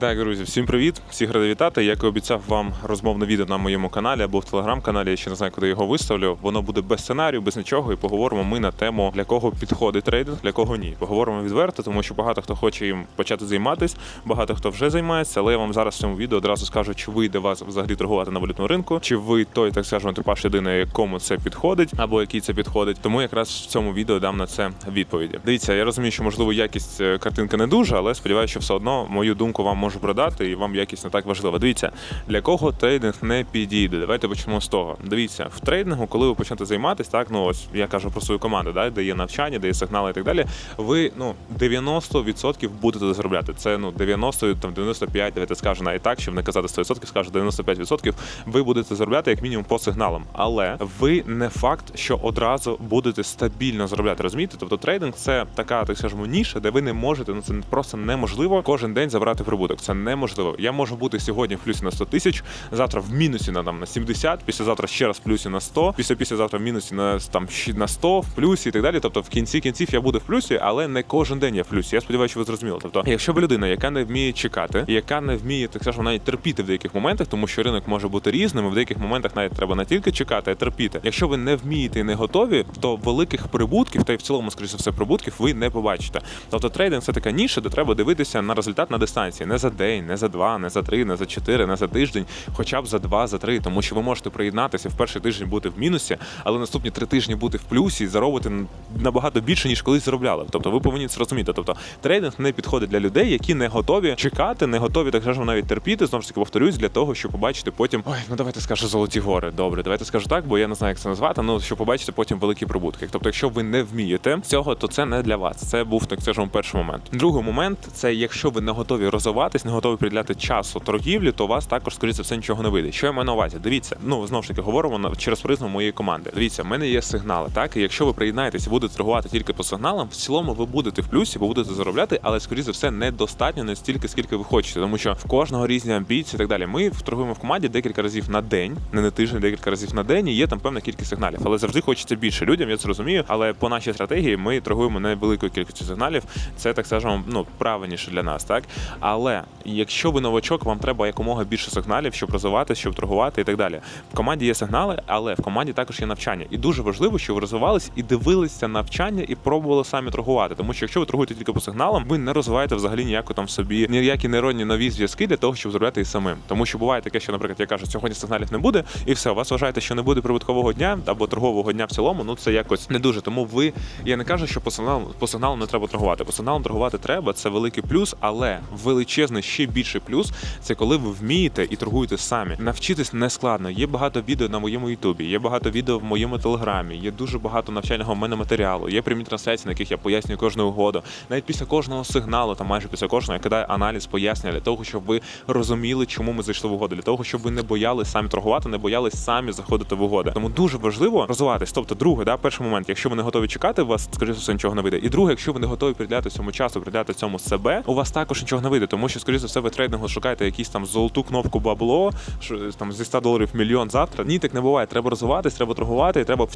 Так, друзі, всім привіт! Всіх радий вітати. Як і обіцяв вам розмовне відео на моєму каналі або в телеграм-каналі, я ще не знаю, куди його виставлю. Воно буде без сценарію, без нічого, і поговоримо ми на тему, для кого підходить трейдинг, для кого ні. Поговоримо відверто, тому що багато хто хоче їм почати займатися, багато хто вже займається, але я вам зараз в цьому відео одразу скажу, чи вийде вас взагалі торгувати на валютному ринку, чи ви той, так скажемо, типаж людина, якому це підходить, або який це підходить. Тому якраз в цьому відео дам на це відповіді. Дивіться, я розумію, що можливо якість е, картинки не дуже, але сподіваюся, що все одно мою думку вам можу продати, і вам якість не так важлива. Дивіться, для кого трейдинг не підійде. Давайте почнемо з того. Дивіться, в трейдингу, коли ви почнете займатися, так ну ось я кажу про свою команду, да, де є навчання, де є сигнали і так далі. Ви ну 90% будете заробляти. Це ну 90, там 95, давайте скажу навіть так, щоб не казати 100%, скажу 95%, ви будете заробляти як мінімум по сигналам. Але ви не факт, що одразу будете стабільно заробляти. Розумієте? Тобто трейдинг це така, так скажемо, ніша, де ви не можете, ну це просто неможливо кожен день забрати прибуток. Це неможливо. Я можу бути сьогодні в плюсі на 100 тисяч, завтра в мінусі на там на 70, післязавтра ще раз в плюсі на 100, після післязавтра в мінусі на там на 100, в плюсі і так далі. Тобто в кінці кінців я буду в плюсі, але не кожен день я в плюсі. Я сподіваюся, що ви зрозуміли. Тобто, якщо ви людина, яка не вміє чекати, яка не вміє, так скажемо, навіть терпіти в деяких моментах, тому що ринок може бути різним, і в деяких моментах навіть треба не тільки чекати, а й терпіти. Якщо ви не вмієте і не готові, то великих прибутків, та й в цілому, скоріше все, прибутків ви не побачите. Тобто трейдинг це така ніша, де треба дивитися на результат на дистанції, не за день, не за два, не за три, не за чотири, не за тиждень, хоча б за два, за три, тому що ви можете приєднатися в перший тиждень бути в мінусі, але наступні три тижні бути в плюсі і заробити набагато більше ніж колись заробляли. Тобто ви повинні це розуміти. Тобто трейдинг не підходить для людей, які не готові чекати, не готові так скажемо, навіть терпіти. Знову ж таки повторюсь для того, щоб побачити потім. Ой, ну давайте скажу золоті гори. Добре, давайте скажу так, бо я не знаю, як це назвати. Ну щоб побачити потім великі прибутки. Тобто, якщо ви не вмієте цього, то це не для вас. Це був так скажемо перший момент. Другий момент це якщо ви не готові розвиватись, не готові приділяти часу торгівлі, то у вас також скоріше за все нічого не вийде. Що я маю на увазі? Дивіться, ну знову ж таки говоримо через призму моєї команди. Дивіться, в мене є сигнали. Так і якщо ви приєднаєтесь і будете торгувати тільки по сигналам, в цілому ви будете в плюсі, ви будете заробляти, але скоріше за все недостатньо не стільки, скільки ви хочете, тому що в кожного різні амбіції і так далі. Ми торгуємо в команді декілька разів на день, не на тиждень, декілька разів на день. І є там певна кількість сигналів, але завжди хочеться більше людям. Я це розумію. Але по нашій стратегії ми торгуємо невеликою кількістю сигналів. Це так скажемо, ну правильніше для нас, так але якщо ви новачок, вам треба якомога більше сигналів, щоб розвиватися, щоб торгувати і так далі. В команді є сигнали, але в команді також є навчання. І дуже важливо, що ви розвивались і дивилися навчання і пробували самі торгувати. Тому що якщо ви торгуєте тільки по сигналам, ви не розвиваєте взагалі ніяку там собі ніякі нейронні нові зв'язки для того, щоб заробляти і самим. Тому що буває таке, що, наприклад, я кажу, сьогодні сигналів не буде, і все, вас вважаєте, що не буде прибуткового дня або торгового дня в цілому. Ну це якось не дуже. Тому ви я не кажу, що по сигналам по сигналам не треба торгувати. По сигналам торгувати треба, це великий плюс, але величезний ще більший плюс це коли ви вмієте і торгуєте самі. Навчитись не складно. Є багато відео на моєму ютубі, є багато відео в моєму телеграмі, є дуже багато навчального в мене матеріалу, є прямі трансляції, на яких я пояснюю кожну угоду. Навіть після кожного сигналу, там майже після кожного, я кидаю аналіз, пояснення для того, щоб ви розуміли, чому ми зайшли в угоду, для того, щоб ви не боялись самі торгувати, не боялись самі заходити в угоди. Тому дуже важливо розвиватись. Тобто, друге, да, перший момент, якщо ви не готові чекати, у вас скоріше все нічого не вийде. І друге, якщо ви не готові приділяти цьому часу, приділяти цьому себе, у вас також нічого не вийде, тому що скоріше за все ви трейдингу шукаєте якісь там золоту кнопку бабло, що там зі 100 доларів мільйон завтра. Ні, так не буває. Треба розвиватись, треба торгувати, і треба.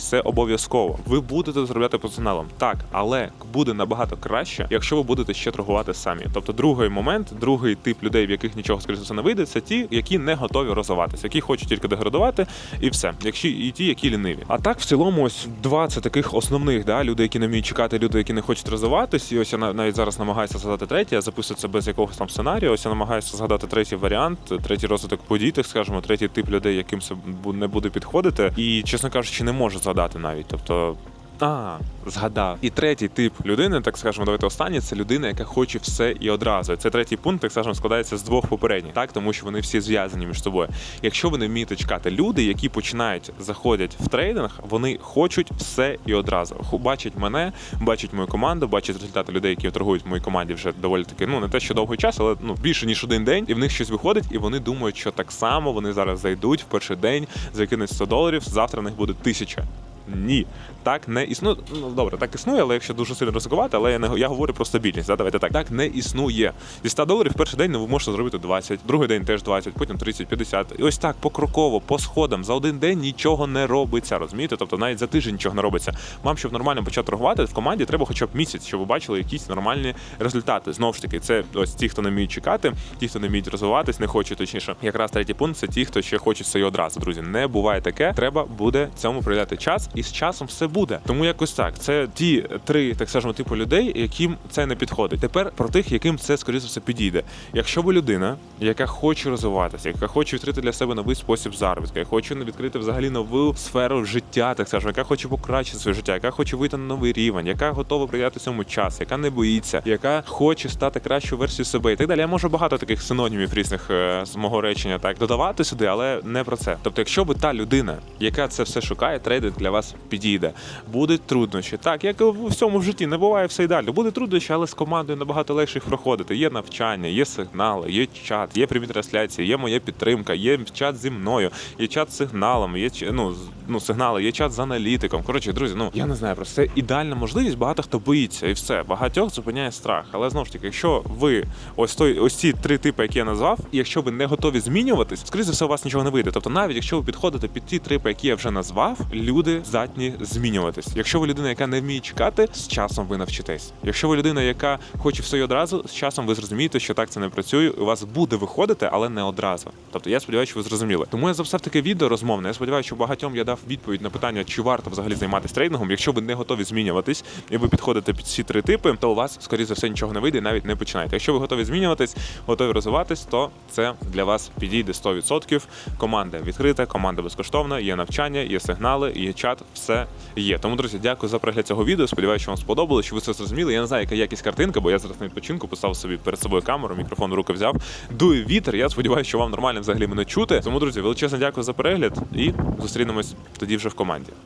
Це обов'язково. Ви будете заробляти по сигналам. Так, але буде набагато краще, якщо ви будете ще торгувати самі. Тобто, другий момент, другий тип людей, в яких нічого скоріше за все не вийде, це ті, які не готові розвиватися, які хочуть тільки деградувати, і все. Якщо і ті, які ліниві. А так, в цілому, ось два це таких основних, да, люди, які не вміють чекати, люди, які не хочуть розвиватись. І ось я на- навіть зараз намагаюся згадати третє. Я записую це без якогось там сценарію. Ось я намагаюся згадати третій варіант, третій розвиток подій, так скажемо, третій тип людей, яким це не буде підходити. І, чесно кажучи, не можу згадати навіть. Тобто. А, згадав. І третій тип людини, так скажемо, давайте останній, це людина, яка хоче все і одразу. Це третій пункт, так скажемо, складається з двох попередніх, так тому що вони всі зв'язані між собою. Якщо ви не вмієте чекати, люди, які починають заходять в трейдинг, вони хочуть все і одразу. Бачать мене, бачать мою команду, бачать результати людей, які торгують в моїй команді вже доволі таки. Ну не те, що довгий час, але ну більше ніж один день, і в них щось виходить, і вони думають, що так само вони зараз зайдуть в перший день, закинуть 100 доларів. Завтра в них буде тисяча. Ні, так не існує. Ну добре, так існує, але якщо дуже сильно ризикувати, але я не я говорю про стабільність. Да? Давайте так. Так не існує. Зі 100 доларів перший день ну, ви можете зробити 20, другий день теж 20, потім 30, 50. І ось так покроково, по сходам. За один день нічого не робиться. Розумієте? Тобто навіть за тиждень нічого не робиться. Вам, щоб нормально почати торгувати, в команді треба хоча б місяць, щоб ви бачили якісь нормальні результати. Знову ж таки, це ось ті, хто не вміють чекати, ті, хто не вміють розвиватись, не хочуть точніше. Якраз третій пункт це ті, хто ще хочуть все одразу. Друзі, не буває таке. Треба буде цьому приділяти час, і з часом все буде. Тому якось так. Це ті три, так скажемо, типу людей, яким це не підходить. Тепер про тих, яким це скоріше все підійде. Якщо ви людина, яка хоче розвиватися, яка хоче відкрити для себе новий спосіб заробітку, яка хоче відкрити взагалі нову сферу життя, так скажемо, яка хоче покращити своє життя, яка хоче вийти на новий рівень, яка готова приділяти цьому час, яка не боїться, яка хоче стати кращою версією себе і так далі. Я можу багато таких синонімів різних е, з мого речення так додавати сюди, але не про це. Тобто, якщо ви та людина, яка це все шукає, трейдинг для вас підійде. Будуть труднощі. Так, як і у всьому в житті, не буває все ідеально. Буде труднощі, але з командою набагато легше їх проходити. Є навчання, є сигнали, є чат, є прямі трансляції, є моя підтримка, є чат зі мною, є чат з сигналами, є ну, ну, сигнали, є чат з аналітиком. Коротше, друзі, ну я не знаю, просто це ідеальна можливість. Багато хто боїться і все. Багатьох зупиняє страх. Але знову ж таки, якщо ви ось той, ось ці три типи, які я назвав, якщо ви не готові змінюватись, скоріше за все, у вас нічого не вийде. Тобто, навіть якщо ви підходите під ті типи, які я вже назвав, люди здатні змінюватись. Якщо ви людина, яка не вміє чекати, з часом ви навчитесь. Якщо ви людина, яка хоче все і одразу, з часом ви зрозумієте, що так це не працює. У вас буде виходити, але не одразу. Тобто я сподіваюся, що ви зрозуміли. Тому я записав таке відео розмовне. Я сподіваюся, що багатьом я дав відповідь на питання, чи варто взагалі займатися трейдингом. Якщо ви не готові змінюватись і ви підходите під всі три типи, то у вас скоріше за все нічого не вийде, і навіть не починайте. Якщо ви готові змінюватись, готові розвиватись, то це для вас підійде 100%. Команда відкрита, команда безкоштовна, є навчання, є сигнали, є чат, все є. Тому, друзі, дякую за перегляд цього відео. Сподіваюся, що вам сподобалось, що ви це зрозуміли. Я не знаю, яка якість картинка, бо я зараз на відпочинку писав собі перед собою камеру, мікрофон в руки взяв. Дує вітер. Я сподіваюся, що вам нормально взагалі мене чути. Тому, друзі, величезне дякую за перегляд і зустрінемось тоді вже в команді.